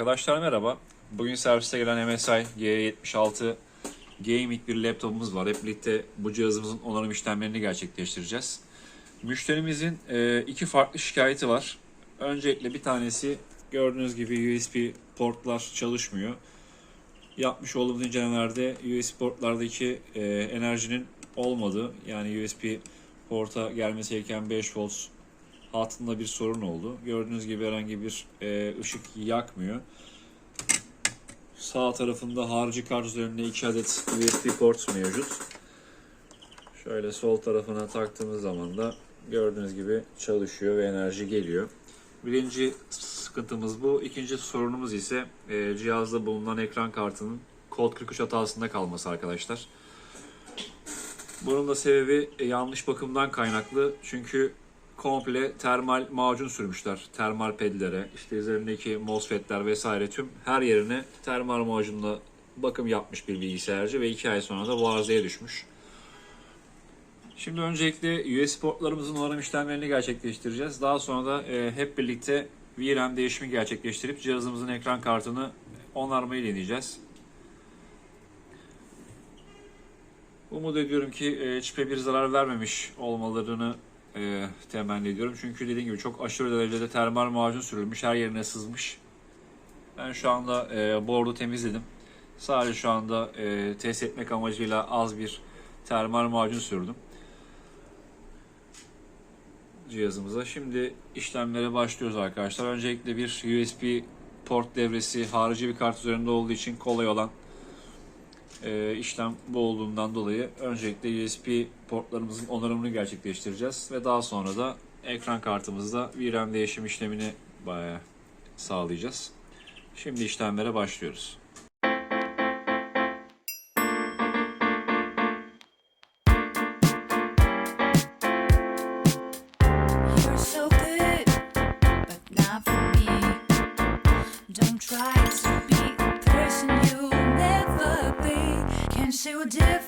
Arkadaşlar merhaba. Bugün serviste gelen MSI G76 Gaming bir laptopumuz var. Hep birlikte bu cihazımızın onarım işlemlerini gerçekleştireceğiz. Müşterimizin e, iki farklı şikayeti var. Öncelikle bir tanesi gördüğünüz gibi USB portlar çalışmıyor. Yapmış olduğumuz incelemelerde USB portlardaki e, enerjinin olmadığı yani USB porta gelmesi gereken 5 volt hattında bir sorun oldu. Gördüğünüz gibi herhangi bir e, ışık yakmıyor. Sağ tarafında harici kart üzerinde 2 adet USB port mevcut. Şöyle sol tarafına taktığımız zaman da gördüğünüz gibi çalışıyor ve enerji geliyor. Birinci sıkıntımız bu. İkinci sorunumuz ise e, cihazda bulunan ekran kartının kod 43 hatasında kalması arkadaşlar. Bunun da sebebi e, yanlış bakımdan kaynaklı. Çünkü komple termal macun sürmüşler. Termal pedlere, işte üzerindeki MOSFET'ler vesaire tüm her yerine termal macunla bakım yapmış bir bilgisayarcı ve 2 ay sonra da arızaya düşmüş. Şimdi öncelikle USB portlarımızın onarım işlemlerini gerçekleştireceğiz. Daha sonra da e, hep birlikte VRAM değişimi gerçekleştirip cihazımızın ekran kartını onarmayı deneyeceğiz. Umut ediyorum ki e, çipe bir zarar vermemiş olmalarını e, temenni ediyorum. Çünkü dediğim gibi çok aşırı derecede termal macun sürülmüş. Her yerine sızmış. Ben şu anda e, board'u temizledim. Sadece şu anda e, test etmek amacıyla az bir termal macun sürdüm cihazımıza. Şimdi işlemlere başlıyoruz arkadaşlar. Öncelikle bir USB port devresi harici bir kart üzerinde olduğu için kolay olan e, işlem bu olduğundan dolayı öncelikle USB portlarımızın onarımını gerçekleştireceğiz ve daha sonra da ekran kartımızda VRAM değişim işlemini bayağı sağlayacağız. Şimdi işlemlere başlıyoruz. de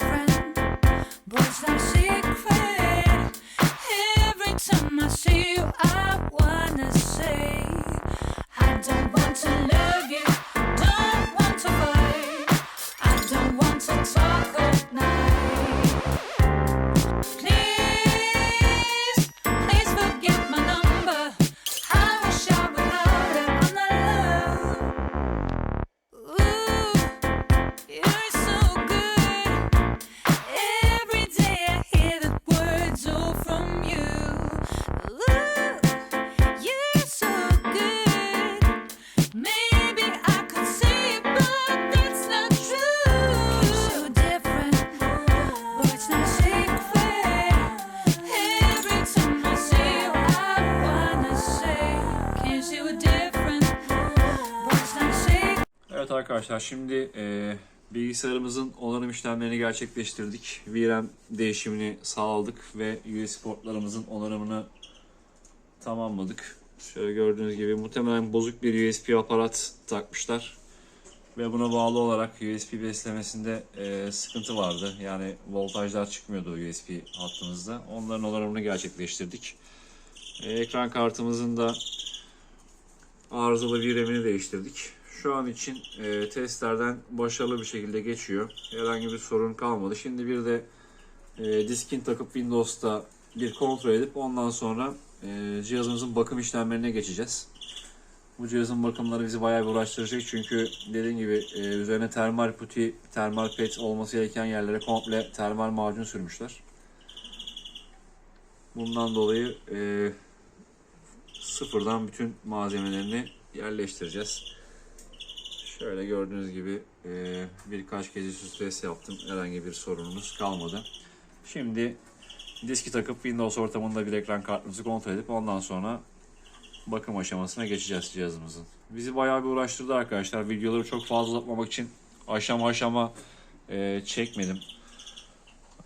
arkadaşlar şimdi e, bilgisayarımızın onarım işlemlerini gerçekleştirdik. VRAM değişimini sağladık ve USB portlarımızın onarımını tamamladık. Şöyle gördüğünüz gibi muhtemelen bozuk bir USB aparat takmışlar. Ve buna bağlı olarak USB beslemesinde e, sıkıntı vardı. Yani voltajlar çıkmıyordu USB hattımızda. Onların onarımını gerçekleştirdik. E, ekran kartımızın da arızalı VRAM'ini değiştirdik. Şu an için e, testlerden başarılı bir şekilde geçiyor. Herhangi bir sorun kalmadı. Şimdi bir de e, diskin takıp Windows'ta bir kontrol edip ondan sonra e, cihazımızın bakım işlemlerine geçeceğiz. Bu cihazın bakımları bizi bayağı bir uğraştıracak çünkü dediğim gibi e, üzerine termal puti, termal pet olması gereken yerlere komple termal macun sürmüşler. Bundan dolayı e, sıfırdan bütün malzemelerini yerleştireceğiz. Şöyle gördüğünüz gibi e, birkaç kez üst üste yaptım. Herhangi bir sorunumuz kalmadı. Şimdi diski takıp Windows ortamında bir ekran kartımızı kontrol edip ondan sonra bakım aşamasına geçeceğiz cihazımızın. Bizi bayağı bir uğraştırdı arkadaşlar. Videoları çok fazla uzatmamak için aşama aşama e, çekmedim.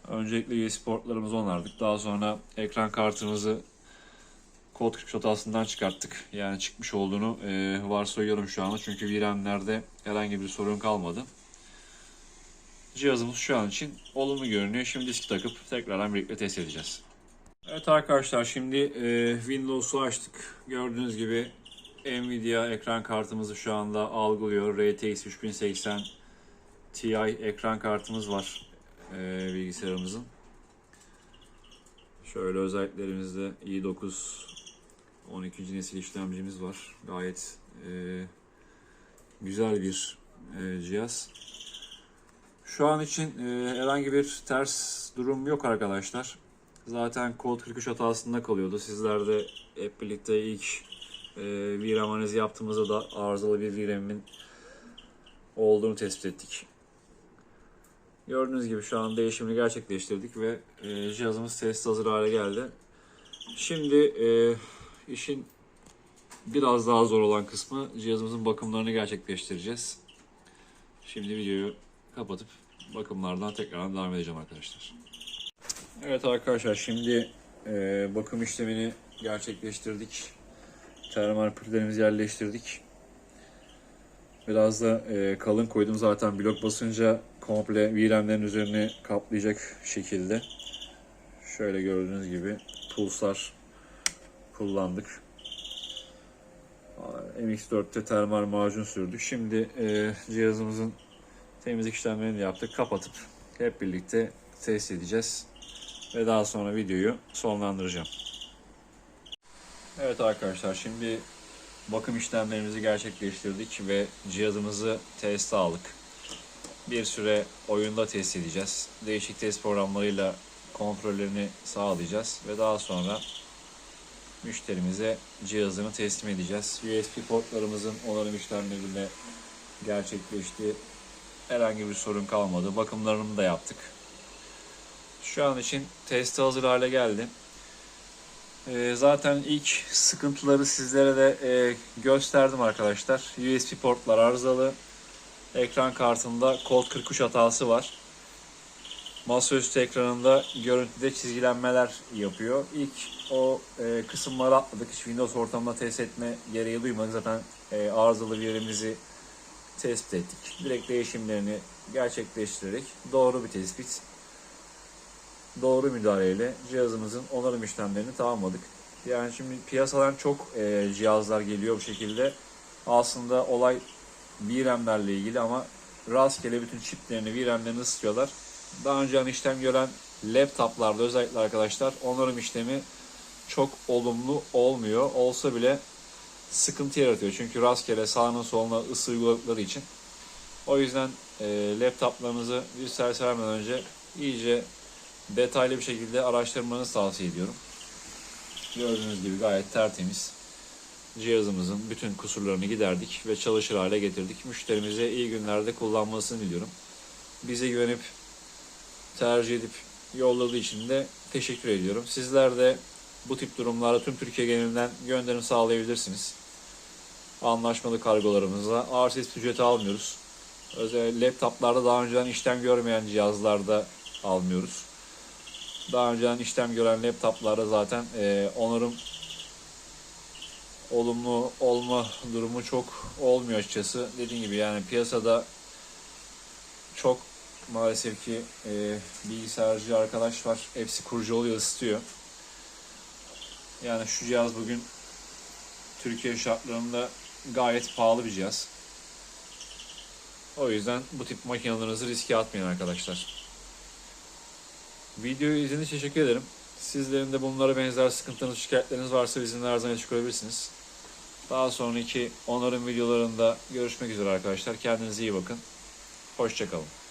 Öncelikle USB portlarımızı onardık. Daha sonra ekran kartımızı kod 43 hatasından çıkarttık. Yani çıkmış olduğunu e, varsayıyorum şu anda. Çünkü VRAM'lerde herhangi bir sorun kalmadı. Cihazımız şu an için olumlu görünüyor. Şimdi disk takıp tekrardan birlikte test edeceğiz. Evet arkadaşlar şimdi e, Windows'u açtık. Gördüğünüz gibi Nvidia ekran kartımızı şu anda algılıyor. RTX 3080 Ti ekran kartımız var e, bilgisayarımızın. Şöyle özelliklerimizde i9 12. nesil işlemcimiz var. Gayet e, güzel bir e, cihaz. Şu an için e, herhangi bir ters durum yok arkadaşlar. Zaten kod 43 hatasında kalıyordu. Sizler de hep birlikte ilk e, VRAM analizi yaptığımızda da arızalı bir VRAM'in olduğunu tespit ettik. Gördüğünüz gibi şu an değişimini gerçekleştirdik ve e, cihazımız test hazır hale geldi. Şimdi e, işin biraz daha zor olan kısmı cihazımızın bakımlarını gerçekleştireceğiz. Şimdi videoyu kapatıp bakımlardan tekrardan devam edeceğim arkadaşlar. Evet arkadaşlar şimdi e, bakım işlemini gerçekleştirdik. Termal püllerimizi yerleştirdik. Biraz da e, kalın koydum zaten blok basınca komple VRAM'lerin üzerine kaplayacak şekilde. Şöyle gördüğünüz gibi pulsar kullandık. MX4'te termal macun sürdük. Şimdi e, cihazımızın temizlik işlemlerini yaptık. Kapatıp hep birlikte test edeceğiz. Ve daha sonra videoyu sonlandıracağım. Evet arkadaşlar şimdi bakım işlemlerimizi gerçekleştirdik ve cihazımızı teste aldık. Bir süre oyunda test edeceğiz. Değişik test programlarıyla kontrollerini sağlayacağız ve daha sonra müşterimize cihazını teslim edeceğiz. USB portlarımızın onarım işlemlerinde gerçekleşti. Herhangi bir sorun kalmadı. Bakımlarını da yaptık. Şu an için testi hazır hale geldi. Ee, zaten ilk sıkıntıları sizlere de e, gösterdim arkadaşlar. USB portlar arızalı. Ekran kartında kod 43 hatası var. Masaüstü ekranında görüntüde çizgilenmeler yapıyor. İlk o e, kısımları atladık. Hiç Windows ortamında test etme gereği duymadık. Zaten e, arızalı yerimizi tespit ettik. Direkt değişimlerini gerçekleştirerek doğru bir tespit, doğru müdahaleyle cihazımızın onarım işlemlerini tamamladık. Yani şimdi piyasadan çok e, cihazlar geliyor bu şekilde. Aslında olay VRAM'lerle ilgili ama rastgele bütün çiplerini, VRAM'lerini ısıtıyorlar. Daha önce hani işlem gören laptoplarda özellikle arkadaşlar onarım işlemi çok olumlu olmuyor. Olsa bile sıkıntı yaratıyor. Çünkü rastgele sağına soluna ısı uyguladıkları için. O yüzden e, laptoplarınızı bir servis vermeden önce iyice detaylı bir şekilde araştırmanızı tavsiye ediyorum. Gördüğünüz gibi gayet tertemiz. Cihazımızın bütün kusurlarını giderdik ve çalışır hale getirdik. Müşterimize iyi günlerde kullanmasını diliyorum. Bize güvenip tercih edip yolladığı için de teşekkür ediyorum. Sizler de bu tip durumlarda tüm Türkiye genelinden gönderim sağlayabilirsiniz. Anlaşmalı kargolarımızla ağır ses ücreti almıyoruz. Özel laptoplarda daha önceden işlem görmeyen cihazlarda almıyoruz. Daha önceden işlem gören laptoplarda zaten e, onarım olumlu olma durumu çok olmuyor açıkçası. Dediğim gibi yani piyasada çok maalesef ki e, bilgisayarcı arkadaş var. Hepsi kurucu oluyor, ısıtıyor. Yani şu cihaz bugün Türkiye şartlarında gayet pahalı bir cihaz. O yüzden bu tip makinelerinizi riske atmayın arkadaşlar. Videoyu izlediğiniz için teşekkür ederim. Sizlerin de bunlara benzer sıkıntınız, şikayetleriniz varsa bizimle her zaman iletişim kurabilirsiniz. Daha sonraki onarım videolarında görüşmek üzere arkadaşlar. Kendinize iyi bakın. Hoşçakalın.